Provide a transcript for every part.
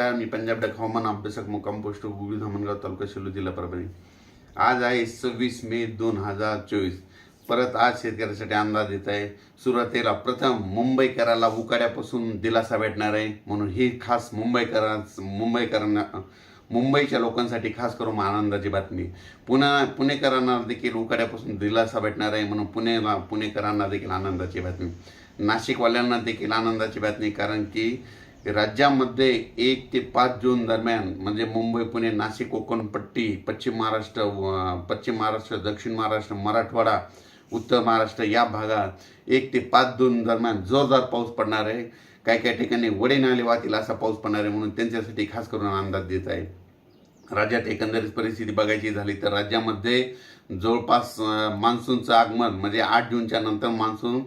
नमस्कार मी पंजाब डक हवामान अभ्यासक मुक्काम पोस्ट गुगल धामणगाव तालुका शेलू जिल्हा परभणी. आज आहे सव्वीस मे दोन हजार चोवीस. परत आज शेतकऱ्यासाठी अंदाज येत आहे. सुरुवातीला प्रथम मुंबईकराला उकाड्यापासून दिलासा भेटणार आहे. म्हणून ही खास मुंबईकरां मुंबईकरांना मुंबईच्या लोकांसाठी खास करून आनंदाची बातमी. पुन्हा पुणेकरांना देखील उकाड्यापासून दिलासा भेटणार आहे. म्हणून पुणेला पुणेकरांना देखील आनंदाची बातमी. नाशिकवाल्यांना देखील आनंदाची बातमी. कारण की राज्यामध्ये एक ते पाच जून दरम्यान म्हणजे मुंबई पुणे नाशिक कोकण पट्टी पश्चिम महाराष्ट्र पश्चिम महाराष्ट्र दक्षिण महाराष्ट्र मराठवाडा उत्तर महाराष्ट्र या भागात एक ते पाच जून दरम्यान जोरदार पाऊस पडणार आहे. काही काही ठिकाणी वडे नाले वाहतील असा पाऊस पडणार आहे म्हणून त्यांच्यासाठी खास करून अंदाज देत आहे राज्यात एकंदरीत परिस्थिती बघायची झाली तर राज्यामध्ये जवळपास मान्सूनचं आगमन म्हणजे आठ जूनच्या नंतर मान्सून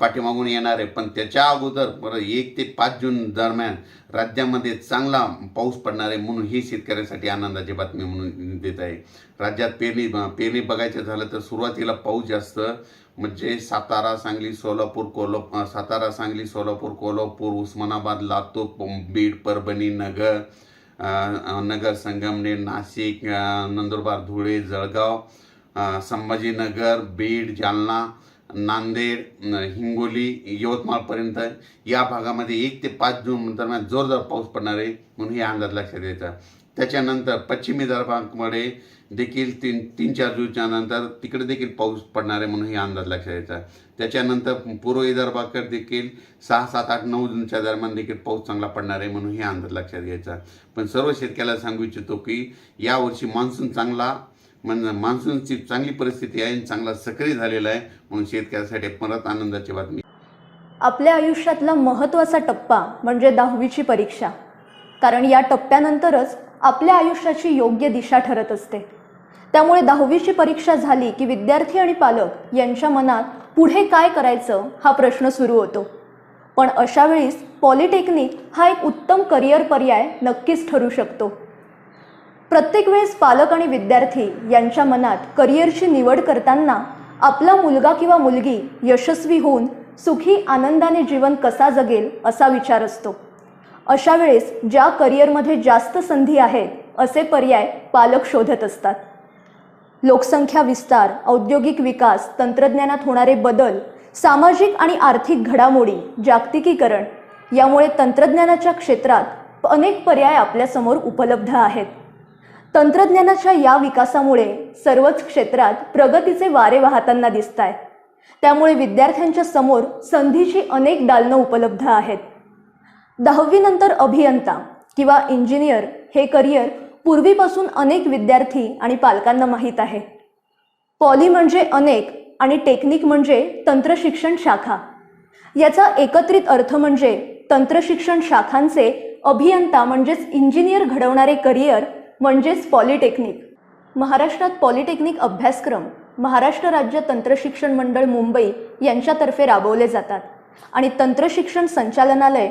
पाठीमागून येणार आहे. पण त्याच्या अगोदर बरं एक ते पाच जून दरम्यान राज्यामध्ये चांगला पाऊस पडणार आहे म्हणून ही शेतकऱ्यासाठी आनंदाची बातमी म्हणून देत आहे. राज्यात पेरणी पेरणी बघायचं झालं तर सुरुवातीला पाऊस जास्त म्हणजे सातारा सांगली सोलापूर कोल्हा सातारा सांगली सोलापूर कोल्हापूर उस्मानाबाद लातूर बीड परभणी नगर नगर संगमनेर नाशिक नंदुरबार धुळे जळगाव संभाजीनगर बीड जालना नांदेड हिंगोली यवतमाळपर्यंत या भागामध्ये एक ते पाच जून दरम्यान जोरदार पाऊस पडणार आहे म्हणून हे अंदाज लक्षात द्यायचा त्याच्यानंतर पश्चिमी विदर्भामध्ये देखील तीन तीन चार दिवसच्या नंतर तिकडे देखील पाऊस पडणार आहे म्हणून हे अंदाज लक्षात द्यायचा त्याच्यानंतर पूर्व विदर्भाकडे देखील सहा सात आठ नऊ जूनच्या दरम्यान देखील पाऊस चांगला पडणार आहे म्हणून हे अंदाज लक्षात घ्यायचा. पण सर्व शेतकऱ्याला सांगू इच्छितो की यावर्षी मान्सून चांगला म्हणजे मान्सूनची चांगली परिस्थिती आहे आणि चांगला सक्रिय झालेला आहे म्हणून शेतकऱ्यासाठी परत आनंदाची बातमी. आपल्या आयुष्यातला महत्त्वाचा टप्पा म्हणजे दहावीची परीक्षा. कारण या टप्प्यानंतरच आपल्या आयुष्याची योग्य दिशा ठरत असते. त्यामुळे दहावीची परीक्षा झाली की विद्यार्थी आणि पालक यांच्या मनात पुढे काय करायचं हा प्रश्न सुरू होतो. पण अशा वेळीस पॉलिटेक्निक हा एक उत्तम करिअर पर्याय नक्कीच ठरू शकतो. प्रत्येक वेळेस पालक आणि विद्यार्थी यांच्या मनात करिअरची निवड करताना आपला मुलगा किंवा मुलगी यशस्वी होऊन सुखी आनंदाने जीवन कसा जगेल असा विचार असतो. अशा वेळेस ज्या करिअरमध्ये जास्त संधी आहेत असे पर्याय पालक शोधत असतात. लोकसंख्या विस्तार औद्योगिक विकास तंत्रज्ञानात होणारे बदल सामाजिक आणि आर्थिक घडामोडी जागतिकीकरण यामुळे तंत्रज्ञानाच्या क्षेत्रात अनेक पर्याय आपल्यासमोर उपलब्ध आहेत. तंत्रज्ञानाच्या या विकासामुळे सर्वच क्षेत्रात प्रगतीचे वारे वाहताना दिसत आहेत त्यामुळे विद्यार्थ्यांच्या समोर संधीची अनेक दालनं उपलब्ध आहेत. दहावीनंतर अभियंता किंवा इंजिनियर हे करिअर पूर्वीपासून अनेक विद्यार्थी आणि पालकांना माहीत आहे. पॉली म्हणजे अनेक आणि टेक्निक म्हणजे तंत्रशिक्षण शाखा. याचा एकत्रित अर्थ म्हणजे तंत्रशिक्षण शाखांचे अभियंता म्हणजेच इंजिनियर घडवणारे करिअर म्हणजेच पॉलिटेक्निक. महाराष्ट्रात पॉलिटेक्निक अभ्यासक्रम महाराष्ट्र राज्य तंत्रशिक्षण मंडळ मुंबई यांच्यातर्फे राबवले जातात आणि तंत्रशिक्षण संचालनालय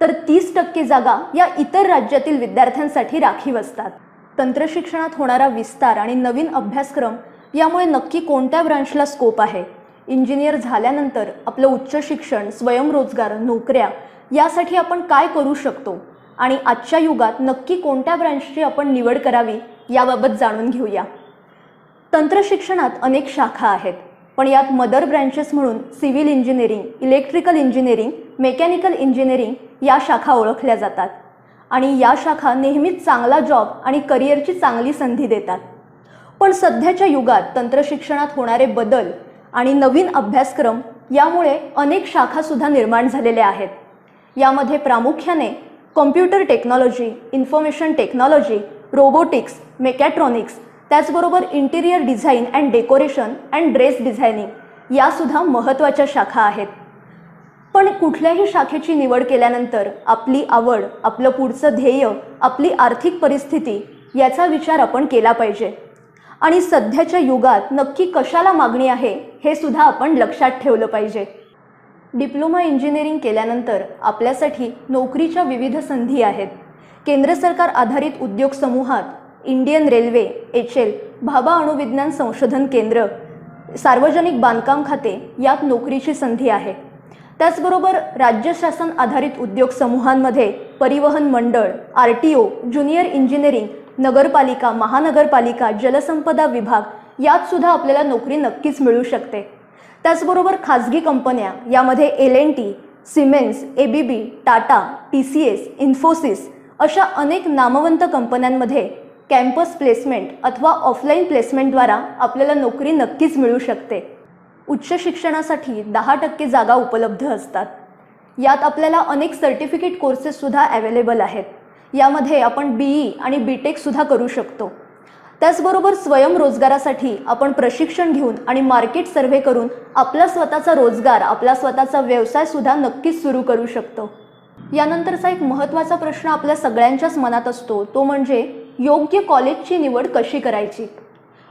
तर तीस टक्के जागा या इतर राज्यातील विद्यार्थ्यांसाठी राखीव असतात. तंत्रशिक्षणात होणारा विस्तार आणि नवीन अभ्यासक्रम यामुळे नक्की कोणत्या ब्रांचला स्कोप आहे? इंजिनियर झाल्यानंतर आपलं उच्च शिक्षण स्वयंरोजगार नोकऱ्या यासाठी आपण काय करू शकतो? आणि आजच्या युगात नक्की कोणत्या ब्रँचची आपण निवड करावी याबाबत जाणून घेऊया. तंत्रशिक्षणात अनेक शाखा आहेत पण यात मदर ब्रँचेस म्हणून civil engineering electrical engineering mechanical engineering या शाखा ओळखल्या जातात. आणि या शाखा नेहमीच चांगला जॉब आणि करिअरची चांगली संधी देतात. पण सध्याच्या युगात तंत्रशिक्षणात होणारे बदल आणि नवीन अभ्यासक्रम यामुळे अनेक शाखासुद्धा निर्माण झालेल्या आहेत. यामध्ये प्रामुख्याने computer technology information technology robotics mechatronics त्याचबरोबर interior design and decoration and dress designing यासुद्धा महत्त्वाच्या शाखा आहेत. पण कुठल्याही शाखेची निवड केल्यानंतर आपली आवड आपलं पुढचं ध्येय आपली आर्थिक परिस्थिती याचा विचार आपण केला पाहिजे. आणि सध्याच्या युगात नक्की कशाला मागणी आहे हे सुद्धा आपण लक्षात ठेवलं पाहिजे. डिप्लोमा इंजिनिअरिंग केल्यानंतर आपल्यासाठी नोकरीच्या विविध संधी आहेत. केंद्र सरकार आधारित उद्योग समूहात Indian railway H L Bhabha अणुविज्ञान संशोधन केंद्र सार्वजनिक बांधकाम खाते यात नोकरीची संधी आहे. त्याचबरोबर राज्य शासन आधारित उद्योग समूहांमध्ये परिवहन मंडळ R T O junior engineering नगरपालिका महानगरपालिका जलसंपदा विभाग यात सुद्धा आपल्याला नोकरी नक्कीच मिळू शकते. त्याचबरोबर खाजगी कंपन्या यामध्ये L N T Siemens A B B Tata T C S Infosys अशा अनेक नामवंत कंपन्यांमध्ये कॅम्पस प्लेसमेंट अथवा ऑफलाईन प्लेसमेंटद्वारा आपल्याला नोकरी नक्कीच मिळू शकते. उच्च शिक्षणासाठी दहा टक्के जागा उपलब्ध असतात. यात आपल्याला अनेक सर्टिफिकेट कोर्सेससुद्धा अवेलेबल आहेत. यामध्ये आपण बी ई आणि बी टेकसुद्धा करू शकतो. त्याचबरोबर स्वयंरोजगारासाठी आपण प्रशिक्षण घेऊन आणि मार्केट सर्व्हे करून आपला स्वतःचा रोजगार आपला स्वतःचा व्यवसायसुद्धा नक्कीच सुरू करू शकतो. यानंतरचा एक महत्त्वाचा प्रश्न आपल्या सगळ्यांच्याच मनात असतो तो म्हणजे योग्य कॉलेजची निवड कशी करायची?